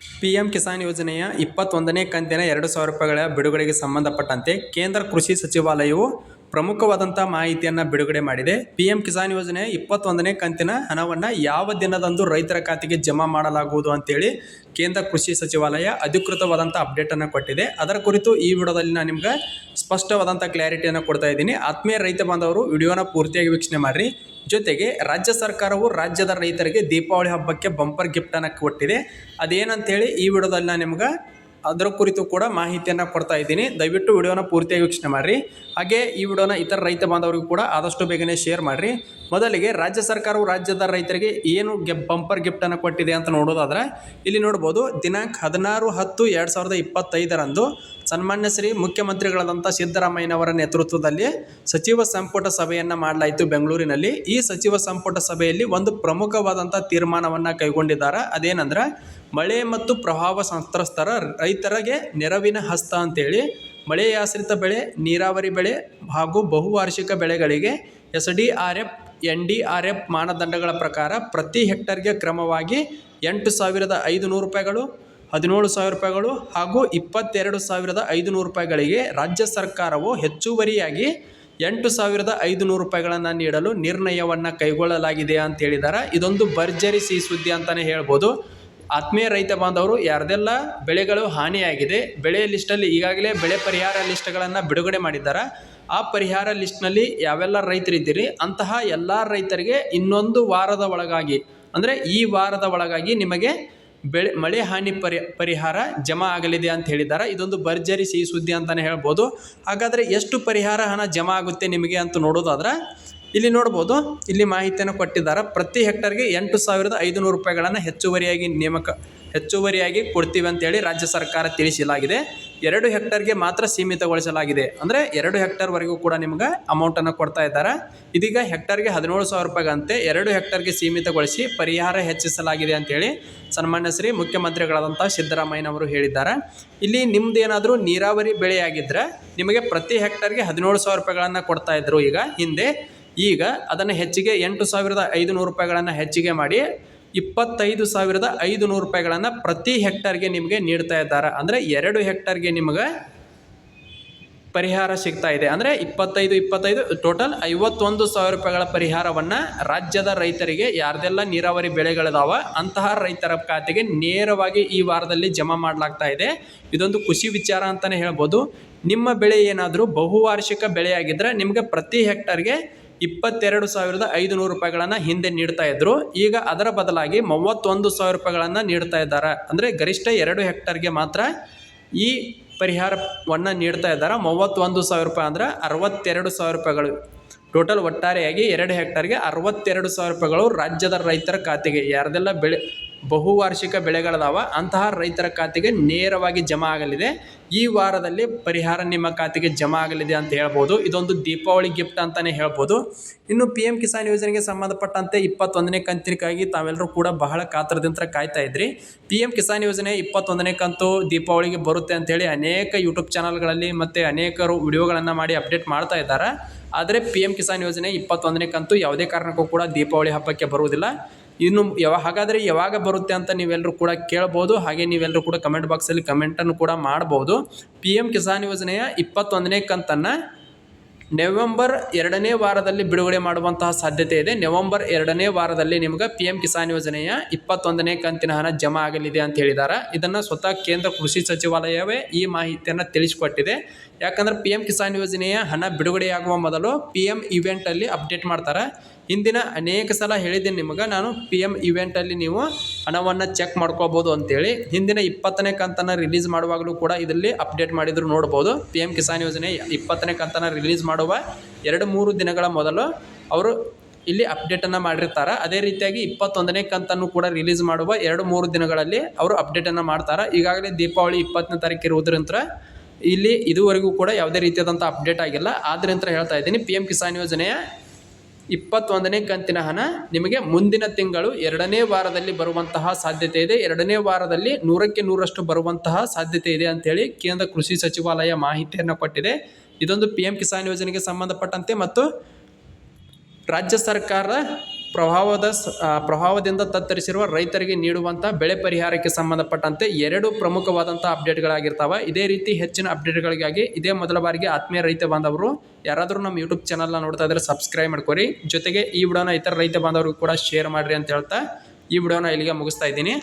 P M Kisan ಯೋಜನೆಯ ಇಪ್ಪತ್ತೊಂದನೇ ಕಂತಿನ ಎರಡು ಸಾವಿರ ರೂಪಾಯಿಗಳ ಬಿಡುಗಡೆಗೆ ಸಂಬಂಧಪಟ್ಟಂತೆ ಕೇಂದ್ರ ಕೃಷಿ ಸಚಿವಾಲಯವು ಪ್ರಮುಖವಾದಂಥ ಮಾಹಿತಿಯನ್ನು ಬಿಡುಗಡೆ ಮಾಡಿದೆ. ಪಿ ಎಂ ಕಿಸಾನ್ ಯೋಜನೆ ಇಪ್ಪತ್ತೊಂದನೇ ಕಂತಿನ ಹಣವನ್ನು ಯಾವ ದಿನದಂದು ರೈತರ ಖಾತೆಗೆ ಜಮಾ ಮಾಡಲಾಗುವುದು ಅಂತೇಳಿ ಕೇಂದ್ರ ಕೃಷಿ ಸಚಿವಾಲಯ ಅಧಿಕೃತವಾದಂಥ ಅಪ್ಡೇಟನ್ನು ಕೊಟ್ಟಿದೆ. ಅದರ ಕುರಿತು ಈ ವಿಡಿಯೋದಲ್ಲಿ ನಾನು ನಿಮ್ಗೆ ಸ್ಪಷ್ಟವಾದಂಥ ಕ್ಲಾರಿಟಿಯನ್ನು ಕೊಡ್ತಾ ಇದ್ದೀನಿ. ಆತ್ಮೀಯ ರೈತ ಬಾಂಧವರು, ವಿಡಿಯೋನ ಪೂರ್ತಿಯಾಗಿ ವೀಕ್ಷಣೆ ಮಾಡಿರಿ. ಜೊತೆಗೆ ರಾಜ್ಯ ಸರ್ಕಾರವು ರಾಜ್ಯದ ರೈತರಿಗೆ ದೀಪಾವಳಿ ಹಬ್ಬಕ್ಕೆ ಬಂಪರ್ ಗಿಫ್ಟನ್ನು ಕೊಟ್ಟಿದೆ. ಅದೇನಂತೇಳಿ ಈ ವಿಡಿಯೋದಲ್ಲಿ ನಾನು ನಿಮ್ಗೆ ಅದರ ಕುರಿತು ಕೂಡ ಮಾಹಿತಿಯನ್ನು ಕೊಡ್ತಾ ಇದ್ದೀನಿ. ದಯವಿಟ್ಟು ವಿಡಿಯೋನ ಪೂರ್ತಿಯಾಗಿ ವೀಕ್ಷಣೆ ಮಾಡಿರಿ. ಹಾಗೆ ಈ ವಿಡಿಯೋನ ಇತರ ರೈತ ಬಾಂಧವರಿಗೂ ಕೂಡ ಆದಷ್ಟು ಬೇಗನೆ ಶೇರ್ ಮಾಡಿರಿ. ಮೊದಲಿಗೆ ರಾಜ್ಯ ಸರ್ಕಾರವು ರಾಜ್ಯದ ರೈತರಿಗೆ ಏನು ಗೆ ಬಂಪರ್ ಗಿಫ್ಟನ್ನು ಕೊಟ್ಟಿದೆ ಅಂತ ನೋಡೋದಾದರೆ, ಇಲ್ಲಿ ನೋಡ್ಬೋದು ದಿನಾಂಕ ಹದಿನಾರು ಹತ್ತು ಎರಡು ಸಾವಿರದ ಇಪ್ಪತ್ತೈದರಂದು ಸನ್ಮಾನ್ಯ ಶ್ರೀ ಮುಖ್ಯಮಂತ್ರಿಗಳಾದಂಥ ಸಿದ್ದರಾಮಯ್ಯನವರ ನೇತೃತ್ವದಲ್ಲಿ ಸಚಿವ ಸಂಪುಟ ಸಭೆಯನ್ನು ಮಾಡಲಾಯಿತು ಬೆಂಗಳೂರಿನಲ್ಲಿ. ಈ ಸಚಿವ ಸಂಪುಟ ಸಭೆಯಲ್ಲಿ ಒಂದು ಪ್ರಮುಖವಾದಂಥ ತೀರ್ಮಾನವನ್ನು ಕೈಗೊಂಡಿದ್ದಾರೆ. ಅದೇನಂದ್ರೆ, ಮಳೆ ಮತ್ತು ಪ್ರವಾಹ ಸಂತ್ರಸ್ತರ ರೈತರಿಗೆ ನೆರವಿನ ಹಸ್ತ ಅಂತೇಳಿ ಮಳೆಯಾಶ್ರಿತ ಬೆಳೆ, ನೀರಾವರಿ ಬೆಳೆ ಹಾಗೂ ಬಹುವಾರ್ಷಿಕ ಬೆಳೆಗಳಿಗೆ S D R F, N D R F ಮಾನದಂಡಗಳ ಪ್ರಕಾರ ಪ್ರತಿ ಹೆಕ್ಟರ್ಗೆ ಕ್ರಮವಾಗಿ ಎಂಟು ಸಾವಿರದ ಐದು ನೂರು ರೂಪಾಯಿಗಳು, ಹದಿನೇಳು ಸಾವಿರ ರೂಪಾಯಿಗಳು ಹಾಗೂ ಇಪ್ಪತ್ತೆರಡು ಸಾವಿರದ ಐದು ನೂರು ರೂಪಾಯಿಗಳಿಗೆ ರಾಜ್ಯ ಸರ್ಕಾರವು ಹೆಚ್ಚುವರಿಯಾಗಿ ಎಂಟು ಸಾವಿರದ ಐದು ನೂರು ರೂಪಾಯಿಗಳನ್ನು ನೀಡಲು ನಿರ್ಣಯವನ್ನು ಕೈಗೊಳ್ಳಲಾಗಿದೆ ಅಂತ ಹೇಳಿದ್ದಾರೆ ಇದೊಂದು ಭರ್ಜರಿ ಸಿಹಿ ಸುದ್ದಿ ಅಂತಲೇ ಹೇಳ್ಬೋದು. ಆತ್ಮೀಯ ರೈತ ಬಾಂಧವರು, ಯಾರದೆಲ್ಲ ಬೆಳೆಗಳು ಹಾನಿಯಾಗಿದೆ, ಬೆಳೆ ಲಿಸ್ಟಲ್ಲಿ ಈಗಾಗಲೇ ಬೆಳೆ ಪರಿಹಾರ ಲಿಸ್ಟ್ಗಳನ್ನು ಬಿಡುಗಡೆ ಮಾಡಿದ್ದಾರೆ, ಆ ಪರಿಹಾರ ಲಿಸ್ಟ್ನಲ್ಲಿ ಯಾವೆಲ್ಲ ರೈತರಿದ್ದೀರಿ, ಅಂತಹ ಎಲ್ಲ ರೈತರಿಗೆ ಇನ್ನೊಂದು ವಾರದ ಒಳಗಾಗಿ, ಅಂದರೆ ಈ ವಾರದ ಒಳಗಾಗಿ ನಿಮಗೆ ಬೆಳೆ, ಮಳೆ ಹಾನಿ ಪರಿ, ಪರಿಹಾರ ಜಮಾ ಆಗಲಿದೆ ಅಂತ ಹೇಳಿದ್ದಾರೆ. ಇದೊಂದು ಭರ್ಜರಿ ಸಿಹಿ ಸುದ್ದಿ ಅಂತಲೇ ಹೇಳ್ಬೋದು. ಹಾಗಾದರೆ ಎಷ್ಟು ಪರಿಹಾರ ಹಣ ಜಮಾ ಆಗುತ್ತೆ ನಿಮಗೆ ಅಂತ ನೋಡೋದಾದ್ರೆ ಇಲ್ಲಿ ನೋಡ್ಬೋದು, ಇಲ್ಲಿ ಮಾಹಿತಿಯನ್ನು ಕೊಟ್ಟಿದ್ದಾರೆ. ಪ್ರತಿ ಹೆಕ್ಟರ್ಗೆ ಎಂಟು ಸಾವಿರದ ಐದುನೂರು ರೂಪಾಯಿಗಳನ್ನು ಹೆಚ್ಚುವರಿಯಾಗಿ ನೇಮಕ, ಹೆಚ್ಚುವರಿಯಾಗಿ ಕೊಡ್ತೀವಿ ಅಂತೇಳಿ ರಾಜ್ಯ ಸರ್ಕಾರ ತಿಳಿಸಲಾಗಿದೆ. ಎರಡು ಹೆಕ್ಟರ್ಗೆ ಮಾತ್ರ ಸೀಮಿತಗೊಳಿಸಲಾಗಿದೆ. ಅಂದರೆ ಎರಡು ಹೆಕ್ಟರ್ವರೆಗೂ ಕೂಡ ನಿಮ್ಗೆ ಅಮೌಂಟನ್ನು ಕೊಡ್ತಾ ಇದ್ದಾರೆ. ಇದೀಗ ಹೆಕ್ಟರ್ಗೆ ಹದಿನೇಳು ಸಾವಿರ ರೂಪಾಯಿಗಂತೆ ಎರಡು ಹೆಕ್ಟರ್ಗೆ ಸೀಮಿತಗೊಳಿಸಿ ಪರಿಹಾರ ಹೆಚ್ಚಿಸಲಾಗಿದೆ ಅಂತೇಳಿ ಸನ್ಮಾನ್ಯ ಶ್ರೀ ಮುಖ್ಯಮಂತ್ರಿಗಳಾದಂಥ ಸಿದ್ದರಾಮಯ್ಯನವರು ಹೇಳಿದ್ದಾರೆ. ಇಲ್ಲಿ ನಿಮ್ಮದೇನಾದರೂ ನೀರಾವರಿ ಬೆಳೆಯಾಗಿದ್ದರೆ ನಿಮಗೆ ಪ್ರತಿ ಹೆಕ್ಟರ್ಗೆ ಹದಿನೇಳು ಸಾವಿರ ರೂಪಾಯಿಗಳನ್ನು ಕೊಡ್ತಾ ಇದ್ರು ಈಗ ಹಿಂದೆ. ಈಗ ಅದನ್ನು ಹೆಚ್ಚಿಗೆ ಎಂಟು ಸಾವಿರದ ಐದು ನೂರು ರೂಪಾಯಿಗಳನ್ನು ಹೆಚ್ಚಿಗೆ ಮಾಡಿ ಇಪ್ಪತ್ತೈದು ಸಾವಿರದ ಐದು ನೂರು ರೂಪಾಯಿಗಳನ್ನು ಪ್ರತಿ ಹೆಕ್ಟರ್ಗೆ ನಿಮಗೆ ನೀಡ್ತಾ ಇದ್ದಾರೆ. ಅಂದರೆ ಎರಡು ಹೆಕ್ಟರ್ಗೆ ನಿಮಗೆ ಪರಿಹಾರ ಸಿಗ್ತಾ ಇದೆ. ಅಂದರೆ ಇಪ್ಪತ್ತೈದು ಇಪ್ಪತ್ತೈದು ಟೋಟಲ್ ಐವತ್ತೊಂದು ಸಾವಿರ ರೂಪಾಯಿಗಳ ಪರಿಹಾರವನ್ನು ರಾಜ್ಯದ ರೈತರಿಗೆ, ಯಾರ್ದೆಲ್ಲ ನೀರಾವರಿ ಬೆಳೆಗಳಿದಾವ ಅಂತಹ ರೈತರ ಖಾತೆಗೆ ನೇರವಾಗಿ ಈ ವಾರದಲ್ಲಿ ಜಮಾ ಮಾಡಲಾಗ್ತಾ ಇದೆ. ಇದೊಂದು ಖುಷಿ ವಿಚಾರ ಅಂತಲೇ ಹೇಳ್ಬೋದು. ನಿಮ್ಮ ಬೆಳೆ ಏನಾದರೂ ಬಹುವಾರ್ಷಿಕ ಬೆಳೆಯಾಗಿದ್ದರೆ ನಿಮಗೆ ಪ್ರತಿ ಹೆಕ್ಟರ್ಗೆ ಇಪ್ಪತ್ತೆರಡು ಸಾವಿರದ ಐದು ನೂರು ರೂಪಾಯಿಗಳನ್ನು ಹಿಂದೆ ನೀಡ್ತಾ ಇದ್ರು. ಈಗ ಅದರ ಬದಲಾಗಿ ಮೂವತ್ತೊಂದು ಸಾವಿರ ರೂಪಾಯಿಗಳನ್ನು ನೀಡ್ತಾ ಇದ್ದಾರೆ. ಅಂದರೆ ಗರಿಷ್ಠ ಎರಡು ಹೆಕ್ಟರ್ಗೆ ಮಾತ್ರ ಈ ಪರಿಹಾರವನ್ನು ನೀಡ್ತಾ ಇದ್ದಾರೆ. ಮೂವತ್ತೊಂದು ಸಾವಿರ ರೂಪಾಯಿ ಅಂದ್ರೆ ಅರವತ್ತೆರಡು ಸಾವಿರ ರೂಪಾಯಿಗಳು. ಟೋಟಲ್ ಒಟ್ಟಾರೆಯಾಗಿ ಎರಡು ಹೆಕ್ಟರ್ಗೆ ಅರವತ್ತೆರಡು ಸಾವಿರ ರೂಪಾಯಿಗಳು ರಾಜ್ಯದ ರೈತರ ಖಾತೆಗೆ. ಯಾರ್ದೆಲ್ಲ ಬೆಳೆ ಬಹುವಾರ್ಷಿಕ ಬೆಳೆಗಳದಾವ. ಅಂತಹ ರೈತರ ಖಾತೆಗೆ ನೇರವಾಗಿ ಜಮಾ ಆಗಲಿದೆ. ಈ ವಾರದಲ್ಲಿ ಪರಿಹಾರ ನಿಮ್ಮ ಖಾತೆಗೆ ಜಮಾ ಆಗಲಿದೆ ಅಂತ ಹೇಳ್ಬೋದು. ಇದೊಂದು ದೀಪಾವಳಿ ಗಿಫ್ಟ್ ಅಂತಲೇ ಹೇಳ್ಬೋದು. ಇನ್ನು ಪಿ ಎಂ ಕಿಸಾನ್ ಯೋಜನೆಗೆ ಸಂಬಂಧಪಟ್ಟಂತೆ ಇಪ್ಪತ್ತೊಂದನೇ ಕಂತಿನಕ್ಕಾಗಿ ತಾವೆಲ್ಲರೂ ಕೂಡ ಬಹಳ ಕಾತರದಿಂದ ಕಾಯ್ತಾ ಇದ್ರಿ. ಪಿ ಎಂ ಕಿಸಾನ್ ಯೋಜನೆ ಇಪ್ಪತ್ತೊಂದನೇ ಕಂತು ದೀಪಾವಳಿಗೆ ಬರುತ್ತೆ ಅಂತೇಳಿ ಅನೇಕ ಯೂಟ್ಯೂಬ್ ಚಾನಲ್ಗಳಲ್ಲಿ ಮತ್ತು ಅನೇಕರು ವಿಡಿಯೋಗಳನ್ನು ಮಾಡಿ ಅಪ್ಡೇಟ್ ಮಾಡ್ತಾ ಇದ್ದಾರೆ. ಆದರೆ ಪಿ ಎಂ ಕಿಸಾನ್ ಯೋಜನೆ ಇಪ್ಪತ್ತೊಂದನೇ ಕಂತು ಯಾವುದೇ ಕಾರಣಕ್ಕೂ ಕೂಡ ದೀಪಾವಳಿ ಹಬ್ಬಕ್ಕೆ ಬರುವುದಿಲ್ಲ. ಇನ್ನು ಯಾವ, ಹಾಗಾದರೆ ಯಾವಾಗ ಬರುತ್ತೆ ಅಂತ ನೀವೆಲ್ಲರೂ ಕೂಡ ಕೇಳ್ಬೋದು. ಹಾಗೆ ನೀವೆಲ್ಲರೂ ಕೂಡ ಕಮೆಂಟ್ ಬಾಕ್ಸಲ್ಲಿ ಕಮೆಂಟನ್ನು ಕೂಡ ಮಾಡ್ಬೋದು. ಪಿ ಎಂ ಕಿಸಾನ್ ಯೋಜನೆಯ ಇಪ್ಪತ್ತೊಂದನೇ ಕಂತನ್ನು ನವೆಂಬರ್ ಎರಡನೇ ವಾರದಲ್ಲಿ ಬಿಡುಗಡೆ ಮಾಡುವಂತಹ ಸಾಧ್ಯತೆ ಇದೆ. ನವೆಂಬರ್ ಎರಡನೇ ವಾರದಲ್ಲಿ ನಿಮ್ಗೆ ಪಿ ಎಂ ಕಿಸಾನ್ ಯೋಜನೆಯ ಇಪ್ಪತ್ತೊಂದನೇ ಕಂತಿನ ಹಣ ಜಮಾ ಆಗಲಿದೆ ಅಂತ ಹೇಳಿದ್ದಾರೆ ಇದನ್ನು ಸ್ವತಃ ಕೇಂದ್ರ ಕೃಷಿ ಸಚಿವಾಲಯವೇ ಈ ಮಾಹಿತಿಯನ್ನು ತಿಳಿಸಿಕೊಟ್ಟಿದೆ. ಯಾಕಂದ್ರೆ ಪಿ ಎಂ ಕಿಸಾನ್ ಯೋಜನೆಯ ಹಣ ಬಿಡುಗಡೆಯಾಗುವ ಮೊದಲು ಪಿ ಎಂ ಇವೆಂಟಲ್ಲಿ ಅಪ್ಡೇಟ್ ಮಾಡ್ತಾರೆ. ಹಿಂದಿನ ಅನೇಕ ಸಲ ಹೇಳಿದ್ದೀನಿ ನಿಮಗೆ, ನಾನು ಪಿ ಎಂ ಇವೆಂಟಲ್ಲಿ ನೀವು ಹಣವನ್ನು ಚೆಕ್ ಮಾಡ್ಕೋಬೋದು ಅಂತೇಳಿ. ಹಿಂದಿನ ಇಪ್ಪತ್ತನೇ ಕಂತನ್ನು ರಿಲೀಸ್ ಮಾಡುವಾಗಲೂ ಕೂಡ ಇದರಲ್ಲಿ ಅಪ್ಡೇಟ್ ಮಾಡಿದ್ರು ನೋಡ್ಬೋದು. ಪಿ ಎಂ ಕಿಸಾನ್ ಯೋಜನೆ ಇಪ್ಪತ್ತನೇ ಕಂತನ್ನು ರಿಲೀಸ್ ಮಾಡುವ ಎರಡು ಮೂರು ದಿನಗಳ ಮೊದಲು ಅವರು ಇಲ್ಲಿ ಅಪ್ಡೇಟನ್ನು ಮಾಡಿರ್ತಾರೆ. ಅದೇ ರೀತಿಯಾಗಿ ಇಪ್ಪತ್ತೊಂದನೇ ಕಂತನ್ನು ಕೂಡ ರಿಲೀಸ್ ಮಾಡುವ ಎರಡು ಮೂರು ದಿನಗಳಲ್ಲಿ ಅವರು ಅಪ್ಡೇಟನ್ನು ಮಾಡ್ತಾರೆ. ಈಗಾಗಲೇ ದೀಪಾವಳಿ ಇಪ್ಪತ್ತನೇ ತಾರೀಕು ಇರುವುದರಿಂದ ಇಲ್ಲಿ ಇದುವರೆಗೂ ಕೂಡ ಯಾವುದೇ ರೀತಿಯಾದಂಥ ಅಪ್ಡೇಟ್ ಆಗಿಲ್ಲ. ಆದ್ದರಿಂದ ಹೇಳ್ತಾ ಇದ್ದೀನಿ ಪಿ ಎಂ ಕಿಸಾನ್ ಯೋಜನೆಯ ಇಪ್ಪತ್ತೊಂದನೇ ಕಂತಿನ ಹಣ ನಿಮಗೆ ಮುಂದಿನ ತಿಂಗಳು ಎರಡನೇ ವಾರದಲ್ಲಿ ಬರುವಂತಹ ಸಾಧ್ಯತೆ ಇದೆ. ಎರಡನೇ ವಾರದಲ್ಲಿ ನೂರಕ್ಕೆ ನೂರಷ್ಟು ಬರುವಂತಹ ಸಾಧ್ಯತೆ ಇದೆ ಅಂತೇಳಿ ಕೇಂದ್ರ ಕೃಷಿ ಸಚಿವಾಲಯ ಮಾಹಿತಿಯನ್ನು ಕೊಟ್ಟಿದೆ. ಇದೊಂದು ಪಿ ಎಂ ಕಿಸಾನ್ ಯೋಜನೆಗೆ ಸಂಬಂಧಪಟ್ಟಂತೆ ಮತ್ತು ರಾಜ್ಯ ಸರ್ಕಾರ ಪ್ರಭಾವದ ಪ್ರಭಾವದಿಂದ ತತ್ತರಿಸಿರುವ ರೈತರಿಗೆ ನೀಡುವಂಥ ಬೆಳೆ ಪರಿಹಾರಕ್ಕೆ ಸಂಬಂಧಪಟ್ಟಂತೆ ಎರಡು ಪ್ರಮುಖವಾದಂಥ ಅಪ್ಡೇಟ್ಗಳಾಗಿರ್ತಾವೆ. ಇದೇ ರೀತಿ ಹೆಚ್ಚಿನ ಅಪ್ಡೇಟ್ಗಳಿಗಾಗಿ ಇದೇ ಮೊದಲ ಬಾರಿಗೆ ಆತ್ಮೀಯ ರೈತ ಬಾಂಧವರು ಯಾರಾದರೂ ನಮ್ಮ ಯೂಟ್ಯೂಬ್ ಚಾನಲ್ನ ನೋಡ್ತಾ ಇದ್ರೆ ಸಬ್ಸ್ಕ್ರೈಬ್ ಮಾಡ್ಕೊರಿ. ಜೊತೆಗೆ ಈ ವಿಡೋನ ಇತರ ರೈತ ಬಾಂಧವರಿಗೂ ಕೂಡ ಶೇರ್ ಮಾಡಿರಿ ಅಂತ ಹೇಳ್ತಾ ಈ ವಿಡಿಯೋನ ಇಲ್ಲಿಗೆ ಮುಗಿಸ್ತಾ ಇದ್ದೀನಿ.